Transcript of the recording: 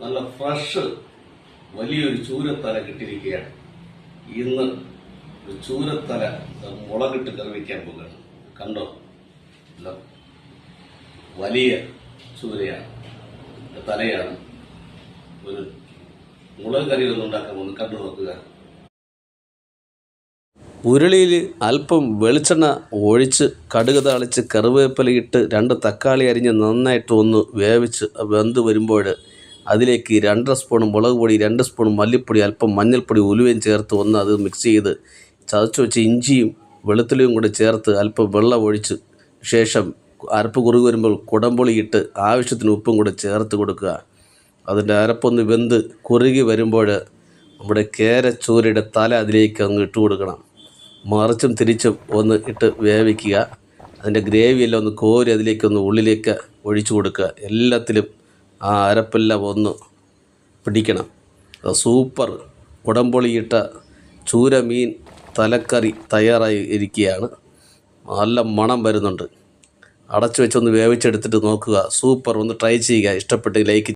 നല്ല ഫ്രഷ് വലിയൊരു ചൂരത്തല കിട്ടിയിരിക്കുകയാണ്. ഇന്ന് ഒരു ചൂരത്തല മുളകിട്ട് കറി വയ്ക്കാൻ പോകുകയാണ് കണ്ടോ വലിയ ചൂരയാണ്. തലയാണ് ഒരു മുളക് കറി ഒന്ന് ഉണ്ടാക്കാൻ പോകുന്നത്. കണ്ടു നോക്കുക. ഉരുളിയിൽ അല്പം വെളിച്ചെണ്ണ ഒഴിച്ച് കടുക് താളിച്ച് കറിവേപ്പിലയിട്ട് രണ്ട് തക്കാളി അരിഞ്ഞ് നന്നായിട്ട് ഒന്ന് വേവിച്ച് വെന്ത് വരുമ്പോൾ അതിലേക്ക് രണ്ടര സ്പൂൺ മുളക് പൊടി രണ്ട് സ്പൂൺ മല്ലിപ്പൊടി അല്പം മഞ്ഞൾപ്പൊടി ഉലുവയും ചേർത്ത് ഒന്ന് അത് മിക്സ് ചെയ്ത് ചതച്ച് വെച്ച് ഇഞ്ചിയും വെളുത്തുള്ളിയും കൂടി ചേർത്ത് അല്പം വെള്ളം ഒഴിച്ച് ശേഷം അരപ്പ് കുറുകി വരുമ്പോൾ കുടംപുളി ഇട്ട് ആവശ്യത്തിന് ഉപ്പും കൂടി ചേർത്ത് കൊടുക്കുക. അതിന്റെ അരപ്പൊന്ന് വെന്ത് കുറുകി വരുമ്പോൾ നമ്മുടെ കേരച്ചൂരയുടെ തല അതിലേക്ക് അങ്ങ് ഇട്ട് കൊടുക്കണം. മറിച്ചും തിരിച്ചും ഒന്ന് ഇട്ട് വേവിക്കുക. അതിന്റെ ഗ്രേവി എല്ലാം ഒന്ന് കോരി അതിലേക്കൊന്ന് ഉള്ളിലേക്ക് ഒഴിച്ചു കൊടുക്കുക. എല്ലാത്തിലും ആ അരപ്പെല്ലാം ഒന്ന് പിടിക്കണം. സൂപ്പർ. കുടംപൊളിയിട്ട ചൂര മീൻ തലക്കറി തയ്യാറായി ഇരിക്കുകയാണ്. നല്ല മണം വരുന്നുണ്ട്. അടച്ചു വെച്ചൊന്ന് വേവിച്ചെടുത്തിട്ട് നോക്കുക. സൂപ്പർ. ഒന്ന് ട്രൈ ചെയ്യുക. ഇഷ്ടപ്പെട്ട് ലൈക്ക്